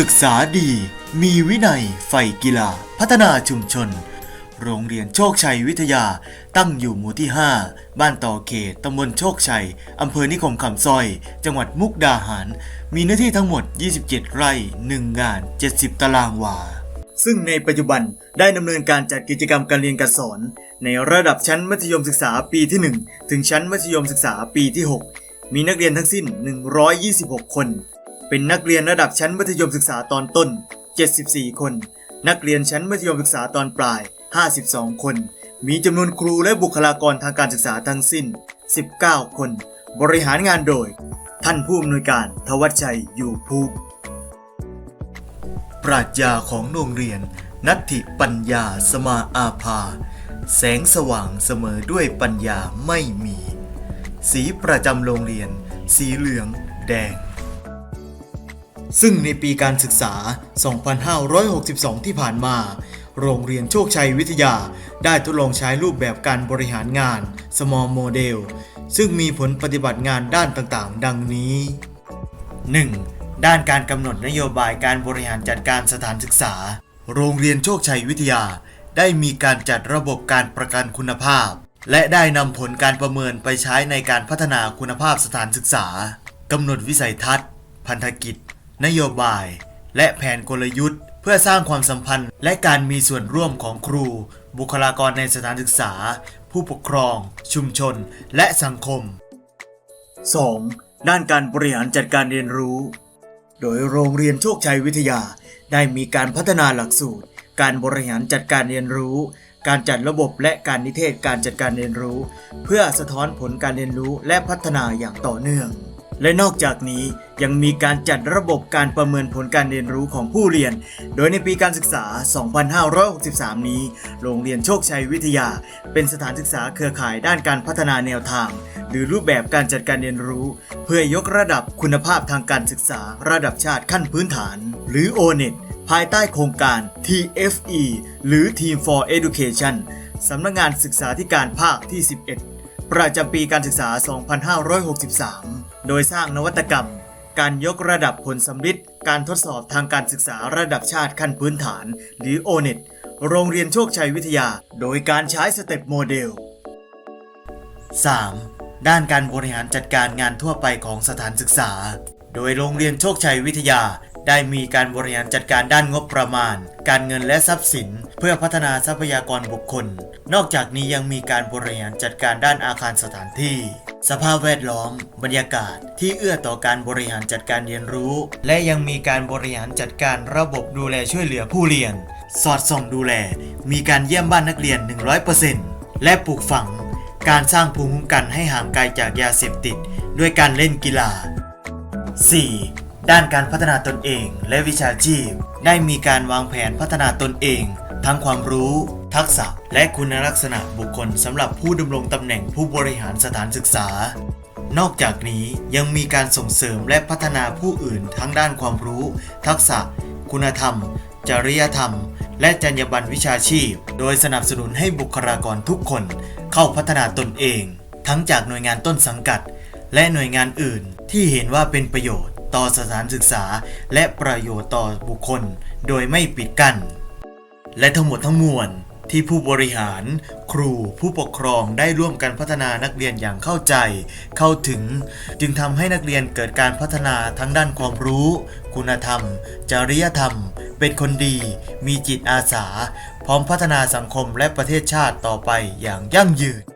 ศึกษาดี มีวินัยใฝ่กีฬา พัฒนาชุมชน โรงเรียนโชคชัยวิทยา ตั้งอยู่หมู่ที่ 5 บ้านต่อเขตตำบลโชคชัย อำเภอนิคมคำซอย จังหวัดมุกดาหาร มีเนื้อที่ทั้งหมด 27 ไร่ 1 งาน 70 ตารางวา ซึ่งในปัจจุบันได้ดำเนินการจัดกิจกรรมการเรียนการสอน ในระดับชั้นมัธยมศึกษาปีที่ 1 ถึงชั้นมัธยมศึกษาปีที่ 6 มีนักเรียนทั้งสิ้น 126 คน เป็นนักเรียนระดับชั้นมัธยมศึกษาตอนต้น 74 คน นักเรียนชั้นมัธยมศึกษาตอนปลาย 52 คน มีจำนวนครูและบุคลากรทางการศึกษาทั้งสิ้น 19 คน บริหารงานโดย ท่านผู้อำนวยการทวัชชัย อยู่ภูมิปรัชญาของโรงเรียน นัตถิปัญญาสมาอาภา แสงสว่างเสมอด้วยปัญญาไม่มี สีประจำโรงเรียน สีเหลือง แดง ซึ่งในปีการศึกษา 2562 ที่ผ่านมา โรงเรียนโชคชัยวิทยาได้ทดลองใช้รูปแบบการบริหารงาน small model ซึ่งมีผลปฏิบัติงานด้านต่างๆ ดังนี้ 1. ด้านการกำหนดนโยบายการบริหารจัดการสถานศึกษา โรงเรียนโชคชัยวิทยา ได้มีการจัดระบบการประกันคุณภาพ และได้นำผลการประเมินไปใช้ในการพัฒนาคุณภาพสถานศึกษากำหนดวิสัยทัศน์ พันธกิจ นโยบาย และแผนกลยุทธ์ เพื่อสร้างความสัมพันธ์ และการมีส่วนร่วมของครู บุคลากรในสถานศึกษา ผู้ปกครอง ชุมชน และสังคม 2. ด้านการบริหารจัดการเรียนรู้ โดยโรงเรียนโชคชัยวิทยา ได้มีการพัฒนาหลักสูตร การบริหารจัดการเรียนรู้ การจัดระบบและการนิเทศการจัดการเรียนรู้ เพื่อสะท้อนผลการเรียนรู้และพัฒนาอย่างต่อเนื่อง และนอกจากนี้ยังมีการจัดระบบการประเมินผลการเรียนรู้ของผู้เรียน โดยในปีการศึกษา 2563 นี้ โรงเรียนโชคชัยวิทยา เป็นสถานศึกษาเครือข่ายด้านการพัฒนาแนวทาง หรือรูปแบบการจัดการเรียนรู้ เพื่อยกระดับคุณภาพทางการศึกษา ระดับชาติขั้นพื้นฐาน หรือ ONET ภายใต้โครงการ TFE หรือ Team for Education สำนักงานศึกษาธิการภาคที่ 11 ประจำปีการศึกษา 2563 โดยสร้างนวัตกรรม การยกระดับผลสำลิดการทดสอบทางการศึกษาระดับชาติขั้นพื้นฐาน หรือ ONET โรงเรียนโชคชัยวิทยา โดยการใช้สเต็ปโมเดล 3. ด้านการบริหารจัดการงานทั่วไปของสถานศึกษา โดยโรงเรียนโชคชัยวิทยา ได้มีการบริหารจัดการด้านงบประมาณ การเงินและทรัพย์สิน เพื่อพัฒนาทรัพยากรบุคคล นอกจากนี้ยังมีการบริหารจัดการด้านอาคารสถานที่ สภาพแวดล้อม บรรยากาศที่เอื้อต่อการบริหารจัดการเรียนรู้ และยังมีการบริหารจัดการระบบดูแลช่วยเหลือผู้เรียน สอดส่องดูแล มีการเยี่ยมบ้านนักเรียน 100%และปลูกฝัง การสร้างภูมิคุ้มกันให้ห่างไกลจากยาเสพติด ด้วยการเล่นกีฬา 4. ด้านการพัฒนาตนเองและวิชาชีพ ได้มีการวางแผนพัฒนาตนเอง ทั้งความรู้ ทักษะ และคุณลักษณะบุคคลสำหรับผู้ดำรงตำแหน่งผู้บริหารสถานศึกษา นอกจากนี้ยังมีการส่งเสริมและพัฒนาผู้อื่นทั้งด้านความรู้ ทักษะ คุณธรรม จริยธรรม และจรรยาบรรณวิชาชีพ โดยสนับสนุนให้บุคลากรทุกคน เข้าพัฒนาตนเอง ทั้งจากหน่วยงานต้นสังกัด และหน่วยงานอื่นที่เห็นว่าเป็นประโยชน์ต่อสถานศึกษาและประโยชน์ต่อบุคคล โดยไม่ปิดกั้น และทั้งหมดทั้งมวล ที่ผู้บริหาร ครูผู้ปกครองได้ร่วมกันพัฒนานักเรียนอย่างเข้าใจ เข้าถึง จึงทำให้นักเรียนเกิดการพัฒนาทั้งด้านความรู้ คุณธรรม จริยธรรม เป็นคนดี มีจิตอาสา พร้อมพัฒนาสังคมและประเทศชาติต่อไปอย่างยั่งยืน